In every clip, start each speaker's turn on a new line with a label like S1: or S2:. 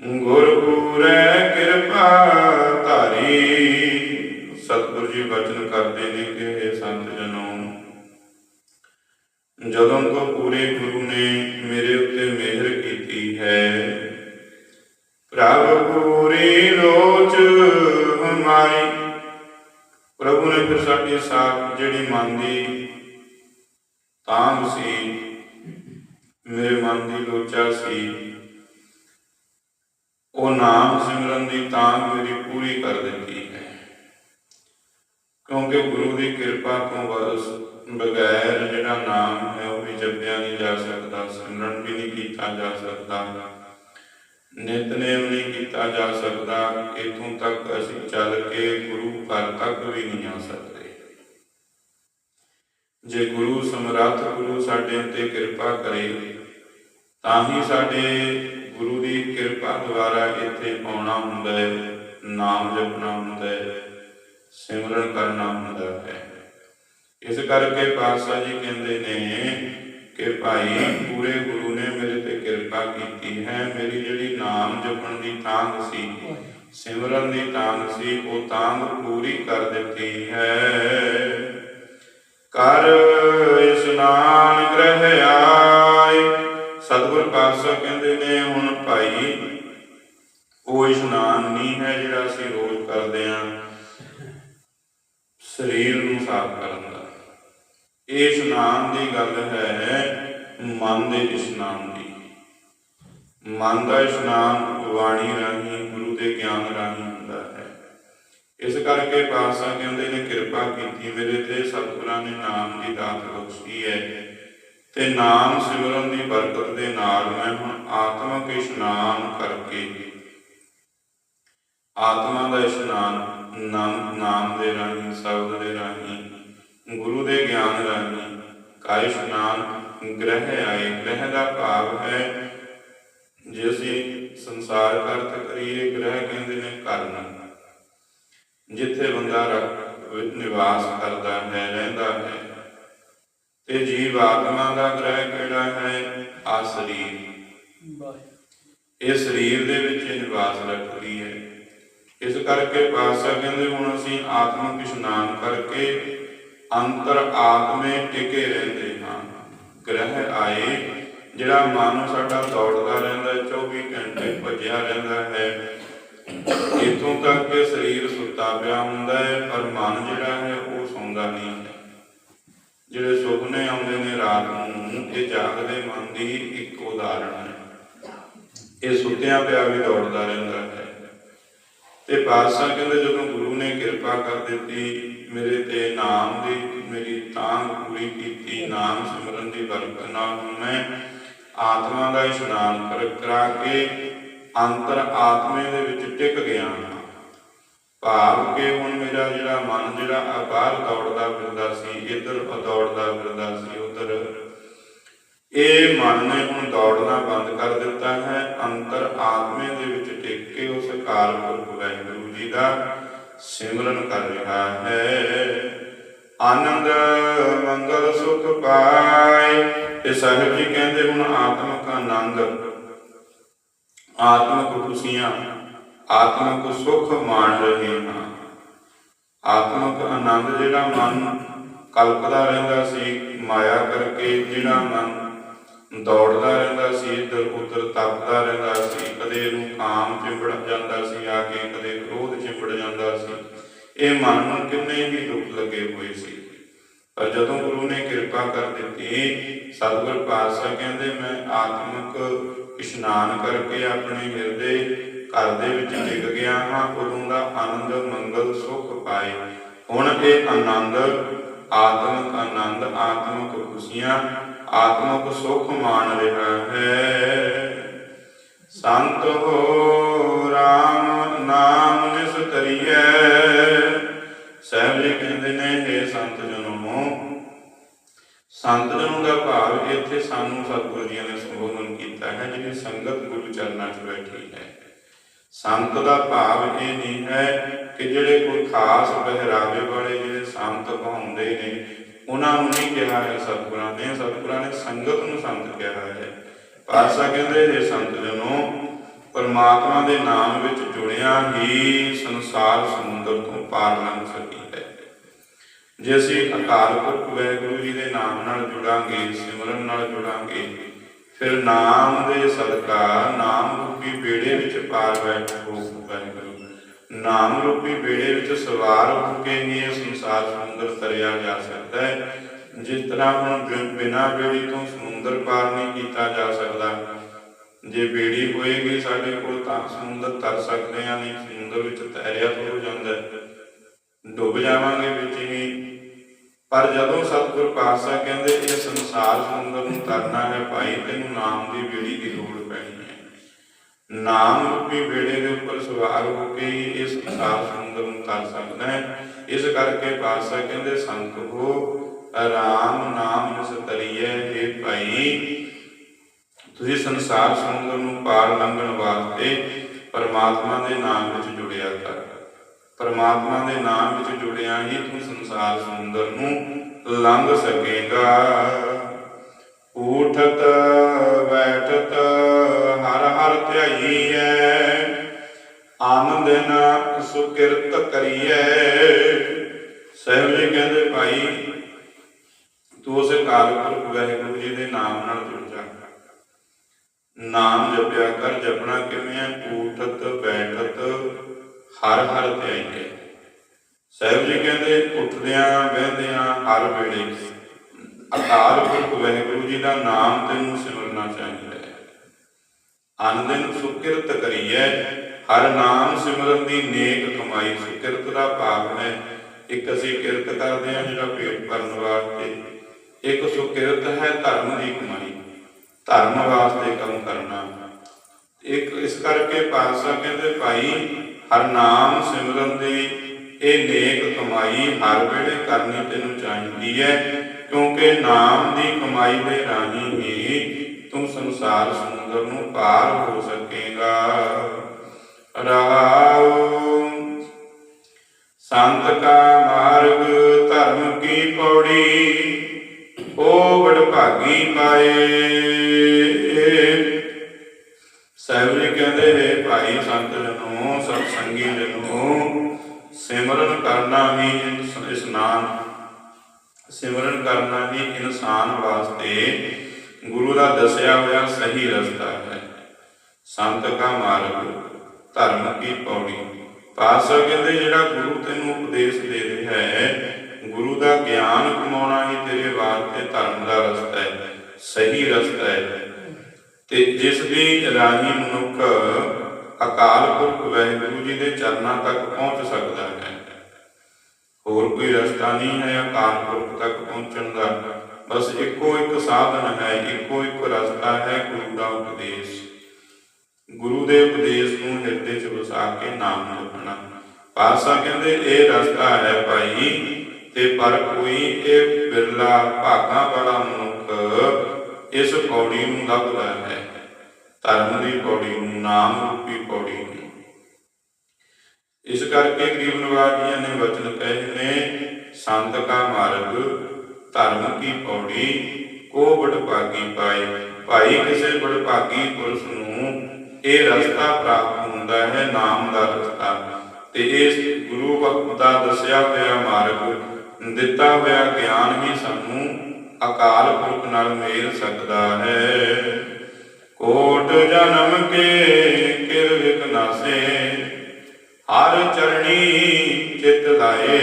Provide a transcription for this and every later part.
S1: ਗੁਰ ਕਿਰਪਾ ਧਾਰੀ। ਸਤਿਗੁਰ ਜੀ ਬਚਨ ਕਰਦੇ ਨੇ ਕਿ ਇਹ ਸੰਤ ਜਨੋ, ਜਦੋਂ ਤੋਂ ਪੂਰੇ ਗੁਰੂ ਨੇ ਮੇਰੇ ਉੱਤੇ ਮਿਹਰ ਕੀਤੀ ਹੈ, ਪ੍ਰਭ ਪੂਰੀ ਲੋਚ ਹਮਾਰੀ ਪ੍ਰਭੂ ਨੇ ਫਿਰ ਸਾਡੀ ਸਾਖ ਜਿਹੜੀ ਮਨ ਦੀ ਤਾਂਗ ਸੀ ਮੇਰੇ ਮਨ ਦੀ ਲੋਚਾ ਸੀ। ਉਹ ਨਾਮ ਸਿਮਰਨ ਦੀ ਤਾਂਗ ਮੇਰੀ ਪੂਰੀ ਕਰ ਦਿੱਤੀ ਹੈ। ਕਿਉਂਕਿ ਗੁਰੂ ਦੀ ਕਿਰਪਾ ਤੋਂ ਬਸ ਬਗੈਰ ਜਿਹੜਾ ਨਾਮ ਹੈ, ਉਹ ਵੀ ਜਪਿਆ ਨਹੀਂ ਜਾ ਸਕਦਾ, ਸਿਮਰਨ ਵੀ ਨਹੀਂ ਕੀਤਾ ਜਾ ਸਕਦਾ ਨਿਤਨੇਮ ਨਹੀਂ ਕੀਤਾ ਜਾ ਸਕਦਾ, ਇਥੋਂ ਤੱਕ ਅਸੀਂ ਚੱਲ ਕੇ ਗੁਰੂ ਘਰ ਤੱਕ ਵੀ ਨਹੀਂ ਆ ਸਕਦੇ। ਜੇ ਗੁਰੂ ਸਮਰੱਥ ਗੁਰੂ ਸਾਡੇ ਉੱਤੇ ਕਿਰਪਾ ਕਰੇ, ਤਾਂ ਹੀ ਸਾਡੇ ਗੁਰੂ ਦੀ ਕਿਰਪਾ ਦੁਆਰਾ ਇੱਥੇ ਆਉਣਾ ਹੁੰਦਾ ਹੈ, ਨਾਮ ਜਪਣਾ ਹੁੰਦਾ ਹੈ, ਸਿਮਰਨ ਕਰਨਾ ਹੁੰਦਾ ਹੈ। ਇਸ ਕਰਕੇ ਪਾਤਸ਼ਾਹ ਜੀ ਕਹਿੰਦੇ ਨੇ ਕਿ ਭਾਈ, ਪੂਰੇ ਗੁਰੂ ਨੇ ਮੇਰੇ ਤੇ ਕਿਰਪਾ ਕੀਤੀ ਹੈ, ਮੇਰੀ ਜਿਹੜੀ ਨਾਮ ਜਪਣ ਦੀ ਤਾਂਗ ਸੀ, ਸਿਮਰਨ ਦੀ ਤਾਂਗ ਸੀ, ਉਹ ਤਾਂਗ ਪੂਰੀ ਕਰ ਦਿੱਤੀ ਹੈ। ਕਰ ਇਸਨਾਨ ਗ੍ਰਹਿ ਆਏ ਸਤਿਗੁਰ ਪਾਤਸ਼ਾਹ ਕਹਿੰਦੇ ਨੇ, ਹੁਣ ਭਾਈ, ਉਹ ਇਸ਼ਨਾਨ ਨਹੀਂ ਹੈ ਜਿਹੜਾ ਅਸੀਂ ਰੋਜ਼ ਕਰਦੇ ਆਂ। ਸਰੀਰ ਨੂੰ ਸਾਫ਼ ਕਰਨ ਦਾ। ਇਹ ਇਸ਼ਨਾਨ ਦੀ ਗੱਲ ਹੈ ਮਨ ਦੇ ਇਸ਼ਨਾਨ ਦੀ। ਮਨ ਦਾ ਇਸ਼ਨਾਨ ਬਾਣੀ ਰਾਹੀਂ, ਗੁਰੂ ਦੇ ਗਿਆਨ ਰਾਹੀਂ ਹੁੰਦਾ ਹੈ। ਇਸ ਕਰਕੇ ਪਾਤਸ਼ਾਹ ਕਹਿੰਦੇ ਨੇ, ਕਿਰਪਾ ਕੀਤੀ ਮੇਰੇ ਤੇ, ਸਤਿਗੁਰਾਂ ਨੇ ਨਾਮ ਦੀ ਦਾਤ ਬਖਸ਼ੀ ਹੈ। ਤੇ ਨਾਮ ਸਿਮਰਨ ਦੀ ਬਰਕਤ ਦੇ ਨਾਲ ਮੈਂ ਹੁਣ ਆਤਮਿਕ ਇਸ਼ਨਾਨ ਕਰਕੇ ਆਤਮਾ ਦਾ ਇਸ਼ਨਾਨ ਨਾਮ ਨਾਮ ਦੇ ਰਾਹੀਂ, ਸ਼ਬਦ ਦੇ ਰਾਹੀਂ, ਗੁਰੂ ਦੇ ਗਿਆਨ ਰਾਹੀਂ, ਕਾ ਇਸ਼ਨਾਨ ਗ੍ਰਹਿ ਆਏ। ਗ੍ਰਹਿ ਦਾ ਭਾਵ ਹੈ ਜੇ ਅਸੀਂ ਸੰਸਾਰ ਕਰਤ ਕਰੀਏ, ਗ੍ਰਹਿ ਕਹਿੰਦੇ ਨੇ ਕਰਨ। ਜਿੱਥੇ ਬੰਦਾ ਰ- ਨਿਵਾਸ ਕਰਦਾ ਹੈ, ਰਹਿੰਦਾ ਹੈ ਤੇ ਜੀਵ ਆਤਮਾ ਦਾ ਗ੍ਰਹਿ ਕਿਹੜਾ ਹੈ? ਆ ਸਰੀਰ। ਇਹ ਸਰੀਰ ਦੇ ਵਿੱਚ ਨਿਵਾਸ ਰੱਖਦੀ ਹੈ। ਇਸ ਕਰਕੇ ਪਾਤਸ਼ਾਹ ਕਹਿੰਦੇ ਹੁਣ ਅਸੀਂ ਆਤਮਿਕ ਇਸ਼ਨਾਨ ਕਰਕੇ ਅੰਤਰ ਆਤਮੇ ਟਿਕੇ ਰਹਿੰਦੇ ਹਾਂ। ਗ੍ਰਹਿ ਆਏ ਜਿਹੜਾ ਮਨ ਸਾਡਾ ਦੌੜਦਾ ਰਹਿੰਦਾ ਹੈ 24 ਘੰਟੇ ਭੱਜਿਆ ਰਹਿੰਦਾ ਹੈ। ਇਥੋਂ ਤੱਕ ਕਿ ਸਰੀਰ ਸੁੱਤਾ ਪਿਆ ਹੁੰਦਾ ਹੈ ਪਰ ਮਨ ਜਿਹੜਾ ਹੈ ਉਹ ਸੌਂਦਾ ਨਹੀਂ ਜਿਹੜੇ ਸੁਪਨੇ ਆਉਂਦੇ ਨੇ ਰਾਤ ਨੂੰ ਇਹ ਜਾਗਦੇ ਮਨ ਦੀ ਇੱਕ ਉਦਾਹਰਣ ਹੈ। ਇਹ ਸੁੱਤਿਆਂ ਪਿਆ ਵੀ ਦੌੜਦਾ ਰਹਿੰਦਾ ਹੈ। ਤੇ ਪਾਤਸ਼ਾਹ ਕਹਿੰਦੇ, ਜਦੋਂ ਗੁਰੂ ਨੇ ਕਿਰਪਾ ਕਰ ਦਿੱਤੀ, ਮੇਰੇ ਤੇ ਨਾਮ ਦੀ, ਮੇਰੀ ਤਾਂਗ ਪੂਰੀ ਕੀਤੀ, ਨਾਮ ਸਿਮਰਨ ਦੀ ਬਰਕਤ ਨਾਲ ਮੈਂ ਆਤਮਾ ਦਾ ਇਸ਼ਨਾਨ ਕਰ ਕਰਾ ਕੇ ਅੰਤਰ ਆਤਮੇ ਦੇ ਵਿੱਚ ਟਿਕ ਗਿਆ ਹਾਂ। ਭਾਵ ਕਿ ਹੁਣ ਮੇਰਾ ਜਿਹੜਾ ਮਨ, ਜਿਹੜਾ ਆ ਦੌੜਦਾ ਫਿਰਦਾ ਸੀ, ਇੱਧਰ ਦੌੜਦਾ ਫਿਰਦਾ ਸੀ, ਉਧਰ। ਇਹ ਮਨ ਨੇ ਹੁਣ ਦੌੜਨਾ ਬੰਦ ਕਰ ਦਿੱਤਾ ਹੈ। ਅੰਤਰ ਆਤਮੇ ਦੇ ਵਿੱਚ ਟਿਕ ਕੇ ਉਸ ਅਕਾਲ ਪੁਰਖ ਵਾਹਿਗੁਰੂ ਜੀ ਦਾ ਸਿਮਰਨ ਕਰ ਰਿਹਾ ਹੈ। ਆਨੰਦ, ਮੰਗਲ, ਸੁਖ ਪਾਏ। ਇਹ ਸਾਹਿਬ ਜੀ ਕਹਿੰਦੇ ਹੁਣ ਆਤਮਿਕ ਆਨੰਦ, ਆਤਮਿਕ ਖੁਸ਼ੀਆਂ ਆਤਮਿਕ ਸੁਖ ਮਾਣ ਰਹੇ ਹਾਂ। ਆਤਮਿਕ ਆਨੰਦ ਜਿਹੜਾ ਮਨ ਕਲਪਦਾ ਰਹਿੰਦਾ ਸੀ, ਮਾਇਆ ਕਰਕੇ ਜਿਹੜਾ ਮਨ ਦੌੜਦਾ ਰਹਿੰਦਾ ਸੀ, ਇੱਧਰ ਉੱਧਰ ਤੱਕਦਾ ਰਹਿੰਦਾ ਸੀ, ਕਦੇ ਇਹਨੂੰ ਕਾਮ ਚਿੰਬੜ ਜਾਂਦਾ ਸੀ, ਆ ਕੇ ਕਦੇ ਕ੍ਰੋਧ ਚਿੰਬੜ ਜਾਂਦਾ ਸੀ। ਇਹ ਮਨ ਨੂੰ ਕਿੰਨੇ ਹੀ ਦੁੱਖ ਲੱਗੇ ਹੋਏ ਸੀ। ਪਰ ਜਦੋਂ ਗੁਰੂ ਨੇ ਕਿਰਪਾ ਕਰ ਦਿੱਤੀ, ਸਤਿਗੁਰ ਪਾਤਸ਼ਾਹ ਕਹਿੰਦੇ, ਮੈਂ ਆਤਮਿਕ ਇਸ਼ਨਾਨ ਕਰਕੇ ਆਪਣੇ ਹਿਰਦੇ ਘਰ ਦੇ ਵਿੱਚ ਟਿਕ ਗਿਆ ਹਾਂ, ਉਦੋਂ ਦਾ ਆਨੰਦ, ਮੰਗਲ, ਸੁਖ ਪਾਏ। ਹੁਣ ਇਹ ਆਨੰਦ, ਆਤਮਿਕ ਆਨੰਦ, ਆਤਮਿਕ ਖੁਸ਼ੀਆਂ, ਆਤਮਿਕ ਸੁਖ ਮਾਣ ਰਿਹਾ ਹੈ। ਸੰਤ ਹੋ RAM ਨਾਮ ਨਿਸਤਰੀਐ ਸਾਹਿਬ ਜੀ ਕਹਿੰਦੇ ਨੇ ਇਹ ਸੰਤ ਜਨੋ ਸੰਤ ਜਨੋ ਦਾ ਭਾਵ ਇੱਥੇ ਸਾਨੂੰ ਸਤਿਗੁਰੂ ਜੀ ਨੇ ਸੰਬੋਧਨ ਕੀਤਾ ਹੈ, ਜਿਹੜੀ ਸੰਗਤ ਗੁਰੂ ਚਰਨਾਂ 'ਚ ਬੈਠੀ ਹੈ। ਸੰਤ ਦਾ ਭਾਵ ਇਹ ਨਹੀਂ ਹੈ ਕਿ ਜਿਹੜੇ ਕੋਈ ਖਾਸ ਪਹਿਰਾਵੇ ਵਾਲੇ ਜਿਹੜੇ ਸੰਤ ਕਹਾਉਂਦੇ ਨੇ, ਉਹਨਾਂ ਨੂੰ ਨਹੀਂ ਕਿਹਾ ਹੈ ਸਤਿਗੁਰਾਂ ਨੇ। ਸਤਿਗੁਰਾਂ ਨੇ ਸੰਗਤ ਨੂੰ ਸੰਤ ਕਿਹਾ ਹੈ। ਪਾਤਸ਼ਾਹ ਕਹਿੰਦੇ ਇਹ ਸੰਤ ਜਨੋ, ਪਰਮਾਤਮਾ ਦੇ ਨਾਮ ਵਿੱਚ ਜੁੜਿਆ ਹੀ ਸੰਸਾਰ ਸਮੁੰਦਰ ਤੋਂ ਪਾਰ ਲੰਘ ਸਕੀ। ਹੈ ਜੇ ਅਸੀਂ ਅਕਾਲ ਪੁਰਖ ਵਾਹਿਗੁਰੂ ਜੀ ਦੇ ਨਾਮ ਨਾਲ ਜੁੜਾਂਗੇ, ਸਿਮਰਨ ਨਾਲ ਜੁੜਾਂਗੇ ਫਿਰ ਨਾਮ ਦੇ ਸਦਕਾ ਨਾਮ ਰੂਪੀ ਬੇੜੇ ਵਿੱਚ ਪਾਰ ਬੈਠ ਹੋ ਵਾਹਿਗੁਰੂ ਨਾਮ ਰੂਪੀ ਬੇੜੇ ਵਿੱਚ ਸਵਾਰ ਹੋ ਕੇ ਹੀ ਇਹ ਸੰਸਾਰ ਸਮੁੰਦਰ ਤਰਿਆ ਜਾ ਸਕਦਾ ਹੈ। ਜਿਸ ਤਰ੍ਹਾਂ ਹੁਣ ਬਿ- ਬਿਨਾਂ ਬੇੜੀ ਤੋਂ ਸਮੁੰਦਰ ਪਾਰ ਨਹੀਂ ਕੀਤਾ ਜਾ ਸਕਦਾ। ਜੇ ਬੇੜੀ ਹੋਏਗੀ ਸਾਡੇ ਕੋਲ ਤਾਂ ਸਮੁੰਦਰ ਤਰ ਸਕਦੇ ਆ ਨਹੀਂ ਸਮੁੰਦਰ ਵਿੱਚ ਤੈਰਿਆ ਹੋ ਜਾਂਦਾ ਡੁੱਬ ਜਾਵਾਂਗੇ ਵਿੱਚ ਹੀ। ਪਰ ਜਦੋਂ ਸਤਿਗੁਰ ਪਾਤਸ਼ਾਹ ਕਹਿੰਦੇ, ਇਹ ਸੰਸਾਰ ਸਮੁੰਦਰ ਨੂੰ ਤਰਨਾ ਹੈ ਭਾਈ, ਤੈਨੂੰ ਨਾਮ ਦੀ ਬੇੜੀ ਦੀ ਲੋੜ ਪੈਣੀ ਹੈ। ਨਾਮ ਰੂਪੀ ਬੇੜੇ ਦੇ ਉੱਪਰ ਸਵਾਰ ਹੋ ਕੇ ਇਹ ਸੰਸਾਰ ਸਮੁੰਦਰ ਨੂੰ ਤਰ ਸਕਦਾ ਹੈ। ਇਸ ਕਰਕੇ ਪਾਤਸ਼ਾਹ ਕਹਿੰਦੇ, ਸੰਤ ਹੋ ਆਰਾਮ ਨਾਮ ਜਿਸ ਤਰੀਏ ਇਹ ਭਾਈ, ਤੁਸੀਂ ਸੰਸਾਰ ਸਮੁੰਦਰ ਨੂੰ ਪਾਰ ਲੰਘਣ ਵਾਸਤੇ ਪਰਮਾਤਮਾ ਦੇ ਨਾਮ ਵਿੱਚ ਜੁੜਿਆ ਕਰ। ਪਰਮਾਤਮਾ ਦੇ ਨਾਮ ਵਿੱਚ ਜੁੜਿਆ ਹੀ ਤੂੰ ਸੰਸਾਰ ਸਮੁੰਦਰ ਨੂੰ ਲੰਘ ਸਕੇਗਾ। ਉਠਤ ਬੈਠਤ, ਹਰ ਹਰ ਧਿਆਈਐ, ਆਨੰਦ ਨਾ ਸੁਕਿਰਤ ਕਰੀਐ। ਸਹਿਬ ਜੀ ਕਹਿੰਦੇ, ਭਾਈ, ਤੂੰ ਉਸ ਅਕਾਲ ਪੁਰਖ ਵਾਹਿਗੁਰੂ ਜੀ ਦੇ ਨਾਮ ਨਾਲ ਜੁੜ ਜਾ। ਨਾਮ ਜਪਿਆ ਕਰ, ਜਪਣਾ ਕਿਵੇਂ ਹੈ ਉਠਤ ਬੈਠਤ ਹਰ ਹਰ ਧਿਆਈਏ ਸਾਹਿਬ ਜੀ ਕਹਿੰਦੇ, ਉੱਠਦਿਆਂ, ਬਹਿੰਦਿਆਂ ਹਰ ਵੇਲੇ ਅਕਾਲ ਪੁਰਖ ਵਾਹਿਗੁਰੂ ਜੀ ਦਾ ਨਾਮ ਤੈਨੂੰ ਸਿਮਰਨਾ ਚਾਹੀਦਾ ਹੈ। ਅਨੰਦਨ ਸੁਕਿਰਤ ਕਰੀਏ ਹਰ ਨਾਮ ਸਿਮਰਨ ਦੀ ਨੇਕ ਕਮਾਈ। ਸੁਕਿਰਤ ਦਾ ਭਾਵ ਹੈ, ਇੱਕ ਅਸੀਂ ਕਿਰਤ ਕਰਦੇ ਹਾਂ ਜਿਹੜਾ ਪੇਟ ਭਰਨ ਵਾਸਤੇ। ਇੱਕ ਸੁਕਿਰਤ ਹੈ ਧਰਮ ਦੀ ਕਮਾਈ। ਧਰਮ ਵਾਸਤੇ ਕੰਮ ਕਰਨਾ। ਇੱਕ ਇਸ ਕਰਕੇ ਪਾਤਸ਼ਾਹ ਕਹਿੰਦੇ ਭਾਈ ਹਰ ਨਾਮ ਸਿਮਰਨ ਦੀ, ਇਹ ਨੇਕ ਕਮਾਈ ਹਰ ਵੇਲੇ ਕਰਨੀ ਤੈਨੂੰ ਚਾਹੀਦੀ ਹੈ, ਕਿਉਂਕਿ ਨਾਮ ਦੀ ਕਮਾਈ ਦੇ ਰਾਹੀਂ ਹੀ ਤੂੰ ਸੰਸਾਰ ਸਮੁੰਦਰ ਨੂੰ ਪਾਰ ਹੋ ਸਕੇਗਾ। ਰਹਾਉ ਸੰਤ ਕਾ ਮਾਰਗ, ਧਰਮ ਕੀ ਪੌੜੀ, ਉਹ ਵਡਭਾਗੀ ਪਾਏ। ਸਾਹਿਬ ਜੀ ਕਹਿੰਦੇ, ਹੈ ਭਾਈ ਸੰਤ ਜਨੋ ਸਤ ਸੰਗੀ ਜਨੋ, ਸਿਮਰਨ ਕਰਨਾ ਵੀ ਇਸਨਾਨ। ਸਿਮਰਨ ਕਰਨਾ ਹੀ ਇਨਸਾਨ ਵਾਸਤੇ ਗੁਰੂ ਦਾ ਦੱਸਿਆ ਹੋਇਆ ਸਹੀ ਰਸਤਾ ਹੈ। ਸੰਤ ਕਾ ਮਾਰਗ, ਧਰਮ ਕੀ ਪੌੜੀ। ਪਾਸਾ ਕਹਿੰਦੇ, ਜਿਹੜਾ ਗੁਰੂ ਤੈਨੂੰ ਉਪਦੇਸ਼ ਦੇ ਰਿਹਾ ਹੈ, ਗੁਰੂ ਦਾ ਗਿਆਨ ਕਮਾਉਣਾ ਹੀ ਤੇਰੇ ਵਾਸਤੇ ਧਰਮ ਦਾ ਰਸਤਾ ਹੈ, ਸਹੀ ਰਸਤਾ ਹੈ। ਤੇ ਜਿਸ ਦੀ ਰਾਹੀਂ ਮਨੁੱਖ ਅਕਾਲ ਪੁਰਖ ਵਾਹਿਗੁਰੂ ਜੀ ਦੇ ਚਰਨਾਂ ਤੱਕ ਪਹੁੰਚ ਸਕਦਾ ਹੈ। ਹੋਰ ਕੋਈ ਰਸਤਾ ਨਹੀਂ ਹੈ ਅਕਾਲ ਪੁਰਖ ਤੱਕ ਪਹੁੰਚਣ ਦਾ। ਬਸ ਇੱਕੋ ਇੱਕ ਸਾਧਨ ਹੈ, ਇੱਕੋ ਇੱਕ ਰਸਤਾ ਹੈ ਗੁਰੂ ਦਾ ਉਪਦੇਸ਼। ਗੁਰੂ ਦੇ ਉਪਦੇਸ਼ ਨੂੰ ਹਿਰਦੇ 'ਚ ਵਸਾ ਕੇ ਨਾਮ ਜਪਣਾ। ਪਾਸਾ ਕਹਿੰਦੇ, ਇਹ ਰਸਤਾ ਹੈ ਭਾਈ, ਤੇ ਪਰ ਕੋਈ ਇਹ ਬਿਰਲਾ ਭਾਗਾ ਵਾਲਾ ਮਨੁੱਖ ਇਸ ਪੌੜੀ ਨੂੰ ਲੱਭਦਾ ਹੈ। ਧਰਮ ਦੀ ਪੌੜੀ ਨੂੰ, ਨਾਮ ਰੂਪੀ ਪੌੜੀ ਨੂੰ। ਇਸ ਕਰਕੇ ਗਰੀਬ ਨਿਵਾਜ ਨੇ ਵਚਨ ਕਹੇ ਨੇ, ਸੰਤ ਕਾ ਮਾਰਗ, ਧਰਮ ਕੀ ਪੌੜੀ, ਕੋ ਬੜਭਾਗੀ ਪਾਏ। ਭਾਈ ਕਿਸੇ ਬੜਭਾਗੀ ਪੁਰਸ਼ ਨੂੰ ਇਹ ਰਸਤਾ ਪ੍ਰਾਪਤ ਹੁੰਦਾ ਹੈ, ਨਾਮ ਦਾ ਰਸਤਾ। ਤੇ ਇਸ ਗੁਰੂ ਭਗਤ ਦਾ ਦੱਸਿਆ ਹੋਇਆ ਮਾਰਗ, ਦਿੱਤਾ ਹੋਇਆ ਗਿਆਨ ਹੀ ਸਾਨੂੰ ਅਕਾਲ ਪੁਰਖ ਨਾਲ ਮੇਲ ਸਕਦਾ ਹੈ। ਕੋਟ ਜਨਮ ਕੇ ਕਿਰ ਵਿਕਨਾਸੇ ਹਰ ਚਰਣੀ ਚਿਤ ਲਾਏ।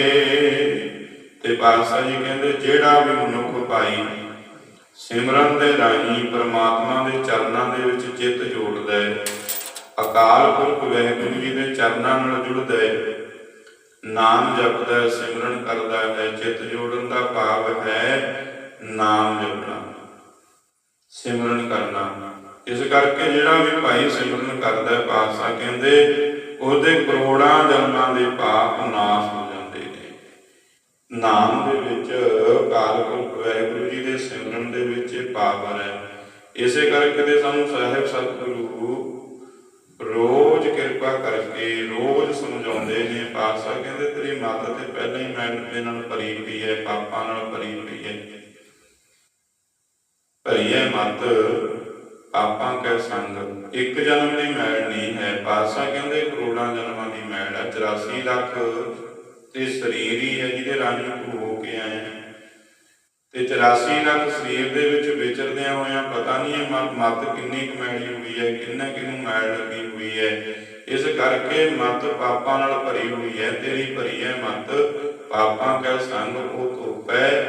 S1: ਤੇ ਪਾਤਸ਼ਾਹ ਜੀ ਕਹਿੰਦੇ, ਜਿਹੜਾ ਵੀ ਮਨੁੱਖ ਭਾਈ ਸਿਮਰਨ ਦੇ ਰਾਹੀਂ ਪ੍ਰਮਾਤਮਾ ਦੇ ਚਰਨਾਂ ਦੇ ਵਿੱਚ ਚਿੱਤ ਜੋੜਦਾ ਹੈ, ਅਕਾਲ ਪੁਰਖ ਵਾਹਿਗੁਰੂ ਜੀ ਦੇ ਚਰਨਾਂ ਨਾਲ ਜੁੜਦਾ ਹੈ, ਨਾਮ ਜਪਦਾ ਸਿਮਰਨ ਕਰਦਾ ਹੈ, ਚਿੱਤ ਜੋੜਨ ਦਾ ਭਾਵ ਹੈ ਨਾਮ ਜਪਣਾ, ਸਿਮਰਨ ਕਰਨਾ। ਇਸ ਕਰਕੇ ਜਿਹੜਾ ਵੀ ਭਾਈ ਸਿਮਰਨ ਕਰਦਾ ਹੈ ਪਾਤਸ਼ਾਹ, ਕਹਿੰਦੇ ਉਹਦੇ ਕਰੋੜਾਂ ਜਨਮਾਂ ਦੇ ਪਾਪ ਨਾਸ਼ ਹੋ ਜਾਂਦੇ ਨੇ। ਨਾਮ ਦੇ ਵਿੱਚ ਕਾਲ ਪੁਰਖ ਵਾਹਿਗੁਰੂ ਜੀ ਦੇ ਸਿਮਰਨ ਦੇ ਵਿੱਚ ਇਹ ਪਾਵਰ ਹੈ ਇਸੇ ਕਰਕੇ ਤੇ ਸਾਨੂੰ ਸਾਹਿਬ ਸਤਿਗੁਰੂ ਰੋਜ਼ ਕਿਰਪਾ ਕਰਕੇ ਰੋਜ਼ ਸਮਝਾਉਂਦੇ ਨੇ ਪਾਤਸ਼ਾਹ, ਕਹਿੰਦੇ ਤੇਰੀ ਮੱਤ ਤੇ ਪਹਿਲਾਂ ਹੀ ਮੈਂ ਇਹਨਾਂ ਨਾਲ ਭਰੀ ਪਈ ਹੈ, ਪਾਪਾਂ ਨਾਲ ਭਰੀ ਪਈ ਹੈ। ਭਰੀ ਹੈ ਮੱਤ ਕੈ ਸੰਗ। ਇੱਕ ਜਨਮ ਦੀ ਮੈਲ ਨਹੀਂ ਹੈ, ਪਾਸਾ ਕਹਿੰਦੇ ਕਰੋੜਾਂ ਜਨਮਾਂ ਦੀ ਮੈਲ ਹੈ। 84 ਲੱਖ ਤੇ ਸਰੀਰ ਹੀ ਹੈ ਜਿਹਦੇ ਰਾਹੀਂ ਤੂੰ ਹੋ ਕੇ ਆਇਆ ਤੇ 84 ਲੱਖ ਸਰੀਰ ਦੇ ਵਿੱਚ ਵਿਚਰਦਿਆਂ ਹੋਇਆਂ ਪਤਾ ਨਹੀਂ ਇਹ ਮ- ਮੱਤ ਕਿੰਨੀ ਕੁ ਹੋਈ ਹੈ, ਕਿੰਨਾ ਕਿਨੂੰ ਮੈਲ ਲੱਗੀ ਹੋਈ ਹੈ। ਇਸ ਕਰਕੇ ਮਤ ਪਾਪਾਂ ਨਾਲ ਭਰੀ ਹੋਈ ਹੈ, ਤੇਰੀ ਭਰੀ ਹੈ ਮੱਤ, ਪਾਪਾਂ ਕੈ ਸੰਗ, ਉਹ ਧੋਪੈ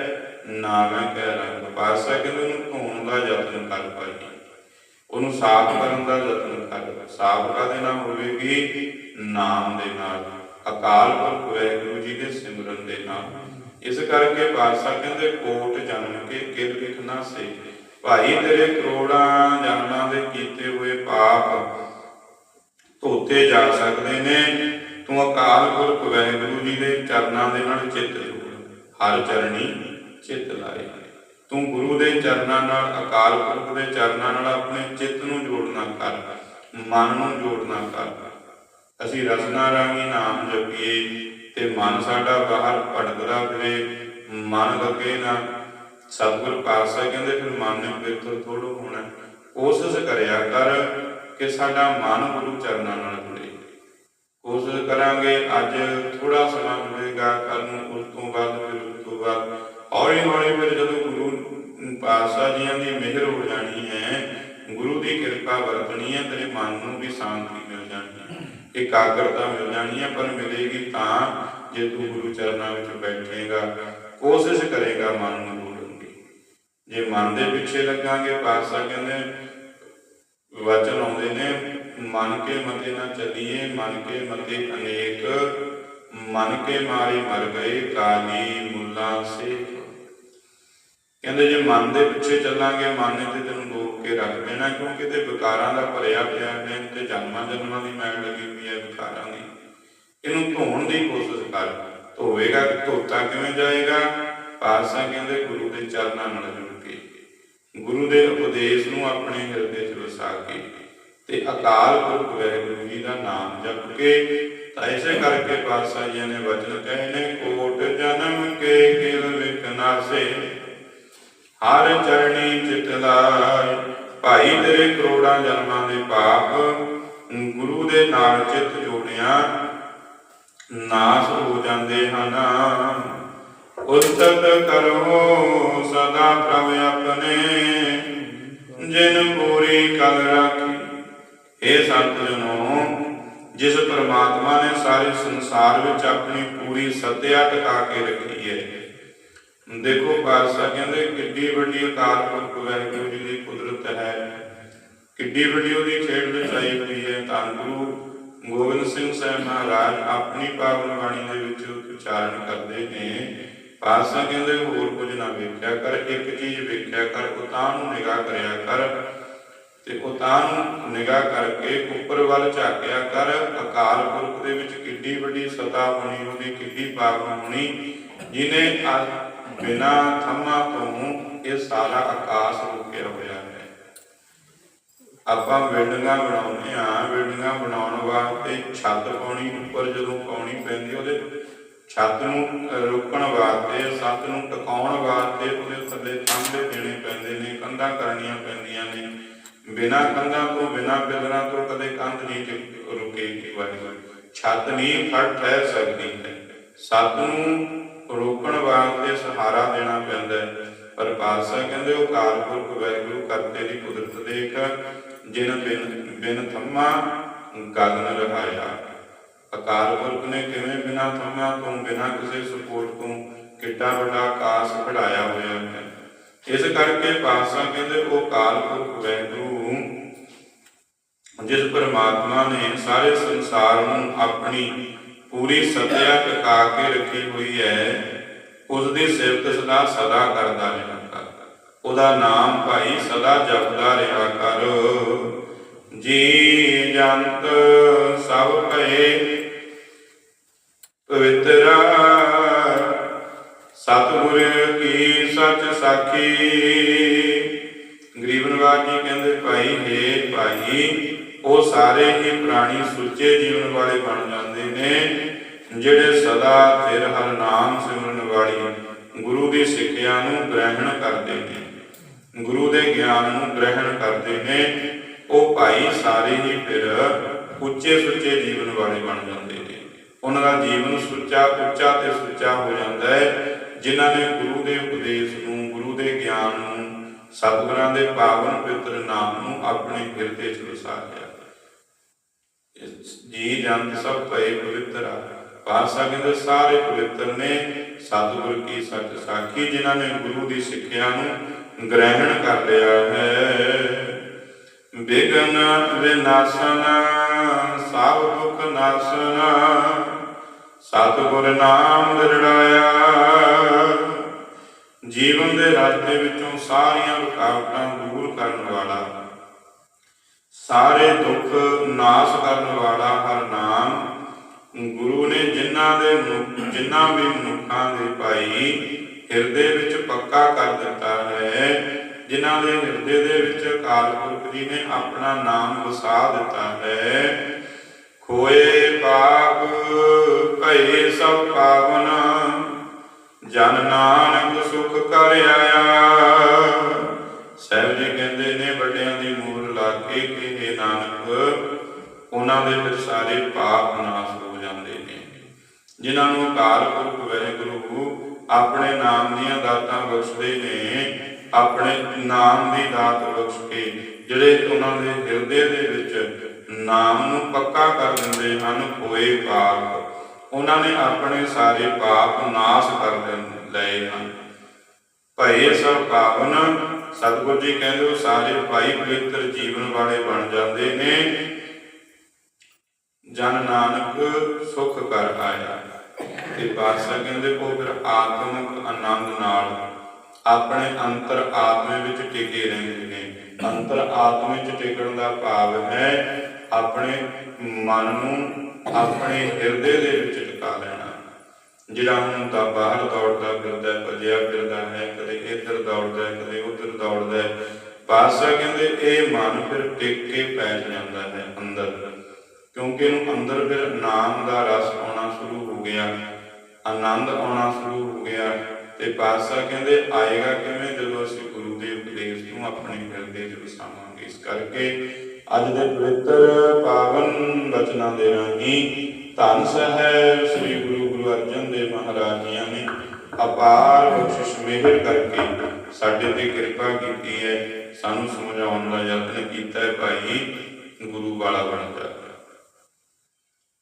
S1: ਨਾਵੇਂ ਕੈ ਰੰਗ ਪਾਸਾ ਕਹਿੰਦੇ ਉਹਨੂੰ ਧੋਣ ਦਾ ਯਤਨ ਕਰ ਭਾਈ। ਉਹਨੂੰ ਸਾਫ਼ ਕਰਨ ਦਾ ਯਤਨ ਕਰ। ਸਾਫ਼ ਕਾਦੇ ਨਾਲ ਹੋਵੇਗੀ ਨਾਮ ਦੇ ਨਾਲ? ਅਕਾਲ ਪੁਰਖ ਵਾਹਿਗੁਰੂ ਜੀ ਦੇ ਸਿਮਰਨ ਦੇ ਨਾਲ। ਇਸ ਕਰਕੇ ਪਾਤਸ਼ਾਹ ਕਹਿੰਦੇ, ਕੋਟ ਜਨਮ ਕੇ ਕਿਲ ਲਿਖਣਾ ਸੇ। ਭਾਈ ਤੇਰੇ ਕਰੋੜਾਂ ਜਨਮਾਂ ਦੇ ਕੀਤੇ ਹੋਏ ਪਾਪ ਧੋਤੇ ਜਾ ਸਕਦੇ ਨੇ। ਤੂੰ ਅਕਾਲ ਪੁਰਖ ਵਾਹਿਗੁਰੂ ਜੀ ਦੇ ਚਰਨਾਂ ਦੇ ਨਾਲ ਚਿੱਤ ਜੋੜ। ਹਰ ਚਰਣੀ ਚਿੱਤ ਲਾਏ। ਤੂੰ ਗੁਰੂ ਦੇ ਚਰਨਾਂ ਨਾਲ, ਅਕਾਲ ਪੁਰਖ ਦੇ ਚਰਨਾਂ ਨਾਲ ਆਪਣੇ ਚਿੱਤ ਨੂੰ ਜੋੜਨਾ ਕਰ, ਮਨ ਨੂੰ ਜੋੜਨਾ ਕਰ। ਅਸੀਂ ਰਸਨਾ ਰਾਹੀਂ ਨਾਮ ਜਪੀਏ ਤੇ ਮਨ ਸਾਡਾ ਬਾਹਰ ਭਟਕਦਾ ਫਿਰੇ, ਮਨ ਲੱਗੇ ਨਾ। ਸਤਿਗੁਰ ਪਾਤਸ਼ਾਹ ਕਹਿੰਦੇ, ਫਿਰ ਮਨ ਨੇ ਬਿਲਕੁਲ ਥੋੜੋ ਹੋਣਾ। ਕੋਸ਼ਿਸ਼ ਕਰਿਆ ਕਰ ਕਿ ਸਾਡਾ ਮਨ ਗੁਰੂ ਚਰਨਾਂ ਨਾਲ ਜੁੜੇ। ਕੋਸ਼ਿਸ਼ ਕਰਾਂਗੇ, ਅੱਜ ਥੋੜਾ ਸਮਾਂ ਜੁੜੇਗਾ ਕੱਲ ਨੂੰ ਉਸ ਤੋਂ ਬਾਅਦ, ਫਿਰ ਉਸ ਤੋਂ ਬਾਅਦ। ਹੌਲੀ ਹੌਲੀ ਫਿਰ ਜਦੋਂ ਗੁਰੂ ਪਾਤਸ਼ਾਹ ਜੀਆਂ ਦੀ ਮਿਹਰ ਹੋ ਜਾਣੀ ਹੈ, ਗੁਰੂ ਦੀ ਕਿਰਪਾ ਵਰਤਣੀ ਹੈ, ਤੇਰੇ ਮਨ ਨੂੰ ਵੀ ਸ਼ਾਂਤੀ ਮਿਲ ਜਾਣੀ ਹੈ, ਇਕਾਗਰਤਾ ਮਿਲ ਜਾਣੀ ਹੈ, ਪਰ ਮਿਲੇਗੀ ਤਾਂ ਜੇ ਤੂੰ ਗੁਰੂ ਚਰਨਾਂ ਵਿੱਚ ਬੈਠੇਗਾ, ਕੋਸ਼ਿਸ਼ ਕਰੇਗਾ ਮਨ ਨੂੰ ਜੋੜਨ ਜੇ ਮਨ ਦੇ ਪਿੱਛੇ ਲੱਗਾਂਗੇ, ਪਾਤਸ਼ਾਹ ਕਹਿੰਦੇ, ਵਚਨ ਆਉਂਦੇ ਨੇ, ਮਨ ਕੇ ਮਤੇ ਨਾ ਚੱਲੀਏ, ਮਨ ਕੇ ਮਤੇ ਅਨੇਕ, ਮਨ ਕੇ ਮਾਰੇ ਮਰ ਗਏ, ਕਾਲੀ ਮੁੱਲਾ ਸੇ ਕਹਿੰਦੇ ਜੇ ਮਨ ਦੇ ਪਿੱਛੇ ਚੱਲਾਂਗੇ, ਮਨ ਨੇ ਤੇ ਤੈਨੂੰ ਰੋਕ ਕੇ ਰੱਖ ਦੇਣਾ, ਕਿਉਂਕਿ ਤੇ ਵਿਕਾਰਾਂ ਦਾ ਭਰਿਆ ਪਿਆ ਹੈ ਤੇ ਜਨਮਾਂ ਜਨਮਾਂ ਦੀ ਮੈਲ ਲੱਗੀ ਹੋਈ ਹੈ ਵਿਕਾਰਾਂ ਦੀ। ਇਹਨੂੰ ਧੋਣ ਦੀ ਕੋਸ਼ਿਸ਼ ਕਰ, ਧੋਵੇਗਾ, ਧੋਤਾ ਕਿਵੇਂ ਜਾਏਗਾ? ਪਾਤਸ਼ਾਹ ਕਹਿੰਦੇ ਗੁਰੂ ਦੇ ਚਰਨਾਂ ਨਾਲ ਜੁੜ ਕੇ। ਗੁਰੂ ਦੇ ਉਪਦੇਸ਼ ਨੂੰ ਆਪਣੇ ਹਿਰਦੇ 'ਚ ਵਸਾ ਕੇ ਤੇ ਅਕਾਲ ਪੁਰਖ ਵਾਹਿਗੁਰੂ ਜੀ ਦਾ ਨਾਮ ਜਪ ਕੇ, ਤਾਂ ਇਸੇ ਕਰਕੇ ਪਾਤਸ਼ਾਹ ਜੀ ਨੇ ਵਚਨ ਕਹੇ ਨੇ, ਕੋਟ ਜਨਮ ਕੇ ਕਿਲ ਵਿਕਨਾਸੇ ਹਰ ਚਰਣੀ ਚਿਤ ਲਾਇ। ਭਾਈ ਤੇਰੇ ਕਰੋੜਾਂ ਜਨਮਾਂ ਦੇ ਪਾਪ, ਗੁਰੂ ਦੇ ਨਾਲ ਚਿਤ ਜੋੜਿਆ, ਨਾਸ ਹੋ ਜਾਂਦੇ ਹਨ। ਉਸਤਤ ਕਰੋ ਸਦਾ ਪ੍ਰਭ ਆਪਣੇ, ਜਿਨ ਪੂਰੀ ਕਲ ਰਾਖੀ। ਇਹ ਸੰਤ ਜਨੋ ਜਿਸ ਪ੍ਰਮਾਤਮਾ ਨੇ ਸਾਰੇ ਸੰਸਾਰ ਵਿੱਚ ਆਪਣੀ ਪੂਰੀ ਸੱਤਿਆ ਟਿਕਾ ਕੇ ਰੱਖੀ ਹੈ ਦੇਖੋ ਪਾਤਸ਼ਾਹ ਕਹਿੰਦੇ ਕਿੱਡੀ ਵੱਡੀ ਅਕਾਲ ਪੁਰਖ ਵਾਹਿਗੁਰੂ ਜੀ ਦੀ ਕੁਦਰਤ ਹੈ। ਕਿੱਡੀ ਵੱਡੀ ਉਹਦੀ ਖੇਡ ਰਚਾਈ ਹੋਈ ਹੈ। ਧੰਨ ਗੁਰੂ ਗੋਬਿੰਦ ਸਿੰਘ ਸਾਹਿਬ ਮਹਾਰਾਜ ਆਪਣੀ ਪਾਵਨ ਬਾਣੀ ਦੇ ਵਿੱਚ ਉਚਾਰਨ ਕਰਦੇ ਨੇ। ਪਾਤਸ਼ਾਹ ਕਹਿੰਦੇ ਹੋਰ ਕੁਝ ਨਾ ਵੇਖਿਆ ਕਰ, ਇੱਕ ਚੀਜ਼ ਵੇਖਿਆ ਕਰ ਉਤਾਂ ਨੂੰ ਨਿਗਾਹ ਕਰਿਆ ਕਰ ਤੇ ਉਤਾਂ ਨੂੰ ਨਿਗਾਹ ਕਰਕੇ ਉੱਪਰ ਵੱਲ ਝਾਕਿਆ ਕਰ। ਅਕਾਲ ਪੁਰਖ ਦੇ ਵਿੱਚ ਕਿੱਡੀ ਵੱਡੀ ਸਤਾ ਹੋਣੀ, ਉਹਦੀ ਕਿੱਡੀ ਪਾਵਨ ਹੋਣੀ ਜਿਨੇ ਬਿਨਾ ਥੰਮਾ ਤੋਂ ਇਹ ਸਾਰਾ ਆਕਾਸ਼ ਰੁਕਿਆ ਹੋਇਆ ਹੈ। ਆਪਾਂ ਬਿਲਡਿੰਗਾਂ ਬਣਾਉਂਦੇ ਆ ਬਿਲਡਿੰਗਾਂ ਬਣਾਉਣ ਵਾਸਤੇ ਛੱਤ ਪਾਉਣੀ, ਉੱਪਰ ਜਦੋਂ ਪਾਉਣੀ ਪੈਂਦੀ ਉਹਦੇ ਛੱਤ ਨੂੰ ਰੋਕਣ ਵਾਸਤੇ, ਛੱਤ ਨੂੰ ਟਿਕਾਉਣ ਵਾਸਤੇ ਉਹਦੇ ਥੱਲੇ ਥੰਮੇ ਦੇਣੇ ਪੈਂਦੇ ਨੇ, ਕੰਧਾਂ ਕਰਨੀਆਂ ਪੈਂਦੀਆਂ ਨੇ। ਬਿਨਾਂ ਕੰਧਾਂ ਤੋਂ, ਬਿਨਾ ਪਿਲਰਾਂ ਤੋਂ ਕਦੇ ਕੰਧ ਨਹੀਂ ਰੁਕੇਗੀ ਵਾਹਿਗੁਰੂ। ਛੱਤ ਨਹੀਂ ਖੜ ਠਹਿਰ ਸਕਦੀ। ਹੈ ਛੱਤ ਨੂੰ ਰੋਕਣ ਵਾਸਤੇ ਸਹਾਰਾ ਦੇਣਾ ਪੈਂਦਾ ਹੈ। ਪਰ ਪਾਤਸ਼ਾਹ ਕਹਿੰਦੇ, ਉਹ ਕਾਲਪੁਰਖ ਵਾਹਿਗੁਰੂ ਕਰਤੇ ਦੀ ਕੁਦਰਤ ਦੇਖ, ਜਿਨ ਬਿਨ ਬਿਨ ਥੰਮਾ ਗਲ ਰਹਾਇਆ। ਅਕਾਲ ਪੁਰਖ ਨੇ ਕਿਵੇਂ ਬਿਨਾ ਥੰਮਾ ਤੋਂ ਬਿਨਾ ਕਿਸੇ ਸਪੋਰਟ ਤੋਂ ਕਿੱਡਾ ਵੱਡਾ ਆਕਾਸ਼ ਖੜਾਇਆ ਹੋਇਆ ਹੈ। ਇਸ ਕਰਕੇ ਪਾਤਸ਼ਾਹ ਕਹਿੰਦੇ, ਉਹ ਕਾਲ ਪੁਰਖ ਵਾਹਿਗੁਰੂ, ਜਿਸ ਪਰਮਾਤਮਾ ਨੇ ਸਾਰੇ ਸੰਸਾਰ ਨੂੰ ਆਪਣੀ ਪੂਰੀ ਸਤਿਆ ਟਿਕਾ ਕੇ ਰੱਖੀ ਹੋਈ ਹੈ। ਉਸ ਦੀ ਸਿਫਤ ਸਦਾ ਸਦਾ ਕਰਦਾ ਰਿਹਾ ਕਰ। ਉਹਦਾ ਨਾਮ ਭਾਈ ਸਦਾ ਜਪਦਾ ਰਿਹਾ ਕਰ। ਜੀ ਜੰਤ ਸਭ ਭਏ, ਪਵਿੱਤਰਾ ਸਤਿਗੁਰ ਕੀ ਸੱਚ ਸਾਖੀ। ਗਰੀਬ ਨਿਵਾਜ ਜੀ ਕਹਿੰਦੇ, ਭਾਈ ਹੈ ਭਾਈ, ਉਹ ਸਾਰੇ ਹੀ ਪ੍ਰਾਣੀ ਸੁੱਚੇ ਜੀਵਨ ਵਾਲੇ ਬਣ ਜਾ ਜਾਂਦੇ ਨੇ। ਜਿਹੜੇ ਸਦਾ ਫਿਰ ਹਰ ਨਾਮ ਸਿਮਰਨ ਵਾਲੀ ਗੁਰੂ ਦੀ ਸਿੱਖਿਆ ਨੂੰ ਗ੍ਰਹਿਣ ਕਰਦੇ ਨੇ। ਗੁਰੂ ਦੇ ਗਿਆਨ ਨੂੰ ਗ੍ਰਹਿਣ ਕਰਦੇ ਨੇ। ਉਹ ਭਾਈ ਸਾਰੇ ਹੀ ਫਿਰ ਉੱਚੇ ਸੁੱਚੇ ਜੀਵਨ ਵਾਲੇ ਬਣ ਜਾਂਦੇ ਨੇ। ਉਹਨਾਂ ਦਾ ਜੀਵਨ ਸੁੱਚਾ, ਉੱਚਾ ਤੇ ਸੁੱਚਾ ਹੋ ਜਾਂਦਾ ਹੈ। ਜਿਨ੍ਹਾਂ ਨੇ ਗੁਰੂ ਦੇ ਉਪਦੇਸ਼ ਨੂੰ, ਗੁਰੂ ਦੇ ਗਿਆਨ ਨੂੰ, ਸਤਿਗੁਰਾਂ ਦੇ ਪਾਵਨ ਪਵਿੱਤਰ ਨਾਮ ਨੂੰ ਆਪਣੇ ਹਿਰਦੇ 'ਚ ਵਸਾ ਜੀ ਜੰਤ ਸਭ ਭਏ ਪਵਿੱਤਰਾ ਪਾਸਾ ਕਹਿੰਦੇ, ਸਾਰੇ ਪਵਿੱਤਰ ਨੇ। ਸਤਿਗੁਰ ਕੀ ਸੱਚ ਸਾਖੀ, ਜਿਨ੍ਹਾਂ ਨੇ ਗੁਰੂ ਦੀ ਸਿੱਖਿਆ ਨੂੰ ਗ੍ਰਹਿਣ ਕਰ ਲਿਆ ਹੈ। ਬਿਗਨ ਵਿਨਾਸ਼ਨ, ਸਭ ਦੁਖ ਨਾਸ਼ਨ। ਸਤਿਗੁਰ ਨਾਮ ਦਿੜਾਇਆ ਜੀਵਨ ਦੇ ਰਸਤੇ ਵਿੱਚੋਂ ਸਾਰੀਆਂ ਰੁਕਾਵਟਾਂ ਦੂਰ ਕਰਨ ਵਾਲਾ ਸਾਰੇ ਦੁੱਖ ਨਾਸ਼ ਕਰਨ ਵਾਲਾ ਹਰ ਨਾਮ ਗੁਰੂ ਨੇ ਜਿਨ੍ਹਾਂ ਦੇ ਜਿਨ੍ਹਾਂ ਵੀ ਮਨੁੱਖਾਂ ਦੇ ਭਾਈ ਹਿਰਦੇ ਵਿੱਚ ਪੱਕਾ ਕਰ ਦਿੱਤਾ ਹੈ, ਜਿਨ੍ਹਾਂ ਦੇ ਹਿਰਦੇ ਦੇ ਵਿੱਚ ਅਕਾਲ ਪੁਰਖ ਜੀ ਨੇ ਆਪਣਾ ਨਾਮ ਵਸਾ ਦਿੱਤਾ ਹੈ। ਖੋਏ ਪਾਪ, ਭਏ ਸਭ ਪਾਵਨ, ਜਨ ਨਾਨਕ ਸੁਖ ਕਰ ਆਇਆ। ਸਾਹਿਬ ਜੀ ਕਹਿੰਦੇ ਨੇ ਵੱਡਿਆਂ ਉਹਨਾਂ ਦੇ ਫਿਰ ਸਾਰੇ ਪਾਪ ਨਾਸ਼ ਹੋ ਜਾਂਦੇ ਨੇ। ਜਿਨ੍ਹਾਂ ਨੂੰ ਅਕਾਲ ਪੁਰਖ ਵਾਹਿਗੁਰੂ ਆਪਣੇ ਨਾਮ ਦੀਆਂ ਦਾਤਾਂ ਬਖਸ਼ਦੇ ਨੇ, ਆਪਣੇ ਨਾਮ ਦੀ ਦਾਤ ਬਖਸ਼ ਕੇ ਜਿਹੜੇ ਉਹਨਾਂ ਦੇ ਹਿਰਦੇ ਦੇ ਵਿੱਚ ਨਾਮ ਨੂੰ ਪੱਕਾ ਕਰ ਦਿੰਦੇ ਹਨ, ਹੋਏ ਪਾਪ, ਉਹਨਾਂ ਨੇ ਆਪਣੇ ਸਾਰੇ ਪਾਪ ਨਾਸ਼ ਕਰ ਲਏ ਹਨ। ਭਏ ਸਭ ਪਾਵਨ ਸਤਿਗੁਰੂ ਜੀ ਕਹਿੰਦੇ ਉਹ ਸਾਰੇ ਭਾਈ ਪਵਿੱਤਰ ਜੀਵਨ ਵਾਲੇ ਬਣ ਜਾਂਦੇ ਨੇ। ਜਨ ਨਾਨਕ ਸੁਖ ਕਰ ਆਇਆ। ਤੇ ਬਾਦਸ਼ਾਹ ਕਹਿੰਦੇ ਉਹ ਫਿਰ ਆਤਮਿਕ ਆਨੰਦ ਨਾਲ ਆਪਣੇ ਅੰਤਰ ਆਤਮੇ ਵਿੱਚ ਟਿਕੇ ਰਹਿੰਦੇ ਨੇ। ਅੰਤਰ ਆਤਮੇ ਵਿੱਚ ਟਿਕਣ ਦਾ ਭਾਵ ਹੈ ਆਪਣੇ ਮਨ ਨੂੰ ਆਪਣੇ ਹਿਰਦੇ ਦੇ ਵਿੱਚ ਟਿਕਾ ਲੈਣਾ। ਜਿਹੜਾ ਹੁਣ ਤਾਂ ਬਾਹਰ ਦੌੜਦਾ ਫਿਰਦਾ, ਭਜਿਆ ਫਿਰਦਾ ਹੈ, ਕਦੇ ਇੱਧਰ ਦੌੜਦਾ ਹੈ ਕਦੇ ਉੱਧਰ ਦੌੜਦਾ ਹੈ। ਬਾਦਸ਼ਾਹ ਕਹਿੰਦੇ ਇਹ ਮਨ ਫਿਰ ਟਿਕ ਕੇ ਪੈ ਜਾਂਦਾ ਹੈ ਅੰਦਰ। ਕਿਉਂਕਿ ਇਹਨੂੰ ਅੰਦਰ ਫਿਰ ਨਾਮ ਦਾ ਰਸ ਆਉਣਾ ਸ਼ੁਰੂ ਹੋ ਗਿਆ, ਆਨੰਦ ਆਉਣਾ ਸ਼ੁਰੂ ਹੋ ਗਿਆ ਤੇ ਪਾਤਸ਼ਾਹ ਕਹਿੰਦੇ ਆਏਗਾ ਕਿਵੇਂ ਜਦੋਂ ਅਸੀਂ ਗੁਰੂ ਦੇ ਉਪਦੇਸ਼ ਨੂੰ ਆਪਣੇ ਹਿਰਦੇ 'ਚ ਵਸਾਵਾਂਗੇ। ਇਸ ਕਰਕੇ ਅੱਜ ਦੇ ਪਵਿੱਤਰ ਪਾਵਨ ਬਚਨਾਂ ਦੇ ਰਾਹੀਂ ਧੰਨ ਸਾਹਿਬ ਸ੍ਰੀ ਗੁਰੂ ਗੁਰੂ ਅਰਜਨ ਦੇਵ ਮਹਾਰਾਜ ਜੀਆਂ ਨੇ ਅਪਾਰ ਬਖਸ਼ਿਸ਼ ਮਿਹਰ ਕਰਕੇ ਸਾਡੇ ਤੇ ਕਿਰਪਾ ਕੀਤੀ ਹੈ, ਸਾਨੂੰ ਸਮਝਾਉਣ ਦਾ ਯਤਨ ਕੀਤਾ ਹੈ, ਭਾਈ ਗੁਰੂ ਵਾਲਾ ਬਣ ਜਾ।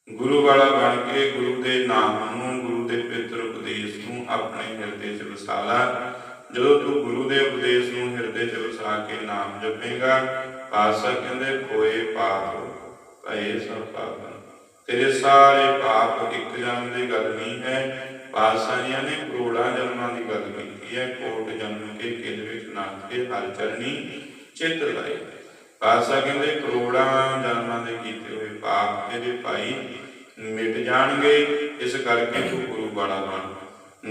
S1: ਗੁਰੂ ਵਾਲਾ ਬਣ ਕੇ ਗੁਰੂ ਦੇ ਨਾਮ ਨੂੰ, ਗੁਰੂ ਦੇ ਪਵਿੱਤਰ ਉਪਦੇਸ਼ ਨੂੰ ਆਪਣੇ ਹਿਰਦੇ 'ਚ ਵਸਾ ਲੈ। ਜਦੋਂ ਤੂੰ ਗੁਰੂ ਦੇ ਉਪਦੇਸ਼ ਨੂੰ ਹਿਰਦੇ 'ਚ ਵਸਾ ਕੇ ਨਾਮ ਜਪੇਗਾ ਪਾਸਾ ਕਹਿੰਦੇ ਕੋਏ ਪਾਪ, ਭਏ ਸਭ ਪਾਪ ਤੇਰੇ ਸਾਰੇ ਪਾਪ ਇੱਕ ਜਨਮ ਦੀ ਗੱਲ ਨਹੀਂ ਹੈ। ਪਾਸਾਈਆਂ ਨੇ ਕਰੋੜਾਂ ਜਨਮਾਂ ਦੀ ਗੱਲ ਕੀਤੀ ਹੈ। ਕੋਟ ਜਨਮ ਕੇ ਕਿਲ ਵਿੱਚ ਨਾਥ ਕੇ ਹਰ ਚਰਨੀ ਚਿੱਤ ਲਾਏ। ਪਾਸਾ ਕਹਿੰਦੇ ਕਰੋੜਾਂ ਜਨਮਾਂ ਦੇ ਕੀਤੇ ਹੋਏ ਪਾਪ ਤੇਰੇ ਭਾਈ ਮਿਟ ਜਾਣਗੇ, ਇਸ ਕਰਕੇ ਤੂੰ ਗੁਰੂ ਵਾਲਾ ਬਣ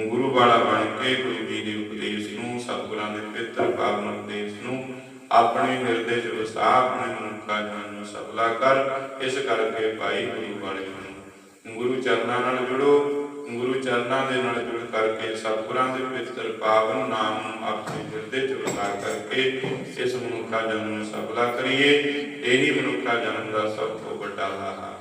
S1: ਗੁਰੂ ਵਾਲਾ ਬਣ ਕੇ ਗੁਰੂ ਜੀ ਦੇ ਉਪਦੇਸ਼ ਨੂੰ, ਸਤਿਗੁਰਾਂ ਦੇ ਪਵਿੱਤਰ ਪਾਵਨ ਉਪਦੇਸ਼ ਨੂੰ, ਆਪਣੇ ਹਿਰਦੇ 'ਚ ਵਸਾ, ਆਪਣੇ ਮਨੁੱਖਾ ਜਨ ਨੂੰ ਸਫਲਾ ਕਰ, ਇਸ ਕਰਕੇ ਭਾਈ ਗੁਰੂ ਵਾਲੇ ਬਣੋ ਗੁਰੂ ਚਰਨਾਂ ਨਾਲ ਜੁੜੋ ਗੁਰੂ ਚਰਨਾਂ ਦੇ ਨਾਲ ਜੁੜ ਕਰਕੇ ਸਤਿਗੁਰਾਂ ਦੇ ਪਵਿੱਤਰ ਪਾਵਨ ਨਾਮ ਨੂੰ ਆਪਣੇ ਹਿਰਦੇ 'ਚ ਵਸਾ ਕਰਕੇ ਇਸ ਮਨੁੱਖਾ ਜਨਮ ਨੂੰ ਸਫਲਾ ਕਰੀਏ। ਇਹੀ ਮਨੁੱਖਾ ਜਨਮ ਦਾ ਸਭ ਤੋਂ ਵੱਡਾ ਲਾਹਾ